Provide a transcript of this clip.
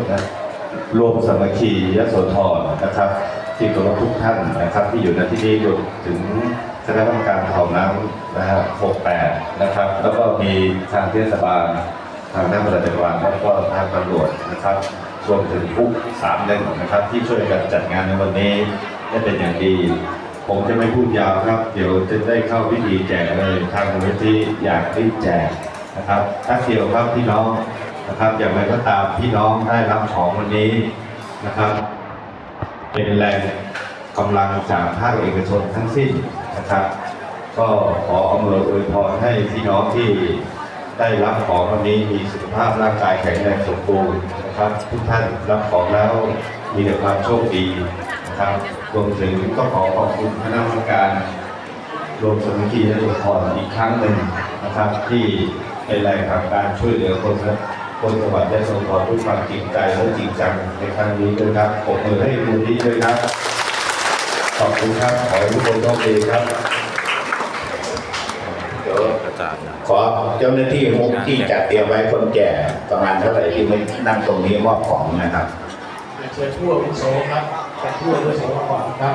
ษนะรวมสามัคคียโสธรนะครับ ที่ตัวทุกท่านนะครับ ที่อยู่ในที่นี้รวมถึงคณะกรรมการเผ่าน้ำนะฮะ68นะครับ แล้วก็มีทางเทศบาลทางด้านบริจังหวัดแล้วก็ทางตำรวจนะครับรวมถึงทุกสามหนึ่งนะครับ ที่ช่วยกันจัดงานในวันนี้ได้เป็นอย่างดี ผมจะไม่พูดยาวครับ เดี๋ยวจะได้เข้าพิธีแจกเลยทางมูลนิธิอยากรีบแจกนะครับถ้าเดียวครับพี่น้อง นะครับ อย่างไรก็ตามพี่น้องได้รับของวันนี้นะครับ เป็นแรงกำลังจากภาคเอกชนทั้งสิ้นนะครับ ก็ขออำนวยอวยพรให้พี่น้องที่ได้รับของวันนี้มีสุขภาพร่างกายแข็งแรงสมบูรณ์นะครับ ทุกท่านรับของแล้วมีแต่ความโชคดีนะครับรวมถึงก็ขอขอบคุณคณะกรรมการรวมสมัคคีและองค์กรอีกครั้งหนึ่งนะครับ ที่เป็นแรงทำการช่วยเหลือคนนะ คนจังหวัดยะโสธรด้วยความจริงใจและจริงจังในครั้งนี้ด้วยครับปรบมือให้มูลที่ด้วยครับ ขอบคุณครับ ขอให้ทุกคนโชคดีครับเดี๋ยวอาจารย์นะขอเจ้าหน้าที่มุกที่จัดเตรียมไว้คนแก่ประมาณเท่าไหร่ที่ไม่นั่งตรงนี้มอบของนะครับเชิญผู้อาวุโสครับเป็นผู้อาวุโสก่อนครับ